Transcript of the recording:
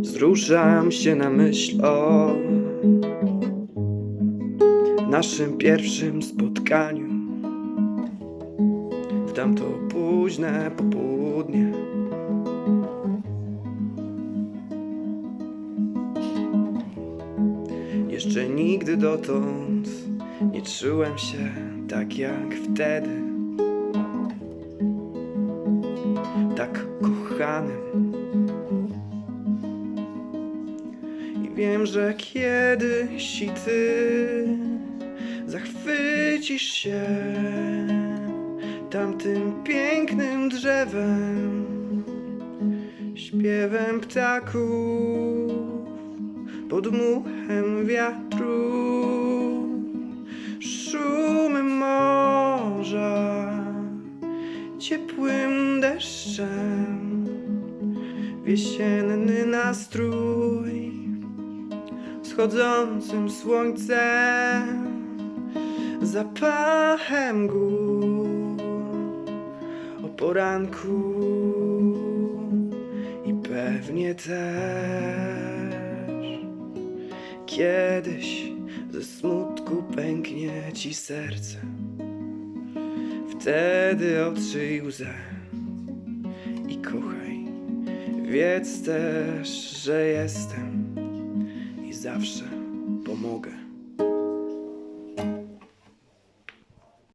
Wzruszam się na myśl o naszym pierwszym spotkaniu w tamto późne popołudnie. Jeszcze nigdy dotąd nie czułem się tak jak wtedy. Tak kochanym. I wiem, że kiedyś i ty zachwycisz się tamtym pięknym drzewem, śpiewem ptaków, podmuchem wiatru, szumem morza, ciepłym deszczem, wiosenny nastrój wschodzącym słońcem, zapachem gór o poranku i pewnie też kiedyś ze smutku pęknie ci serce. Wtedy otrzyj łzę i kochaj. Wiedz też, że jestem i zawsze pomogę.